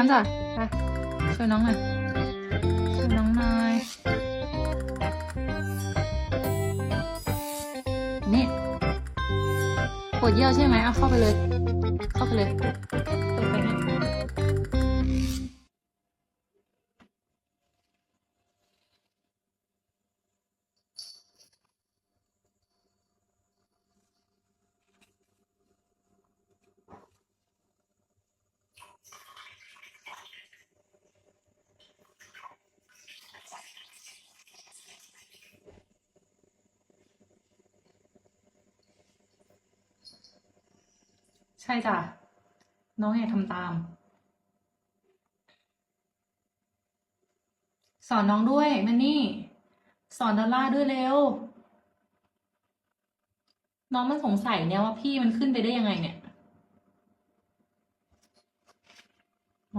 น้ำจ้ะไปช่วยน้องหน่อยช่วยน้องหน่อยนี่ปวดเยี่ยวใช่ไหมเอาเข้าไปเลย เข้าไปเลย ช่จ้ะ น้องอย่าทำตาม สอนน้องด้วยมันนี่ สอนดอลล่าด้วยเร็ว น้องมันสงสัยเนี่ยว่าพี่มันขึ้นไปได้ยังไงเนี่ย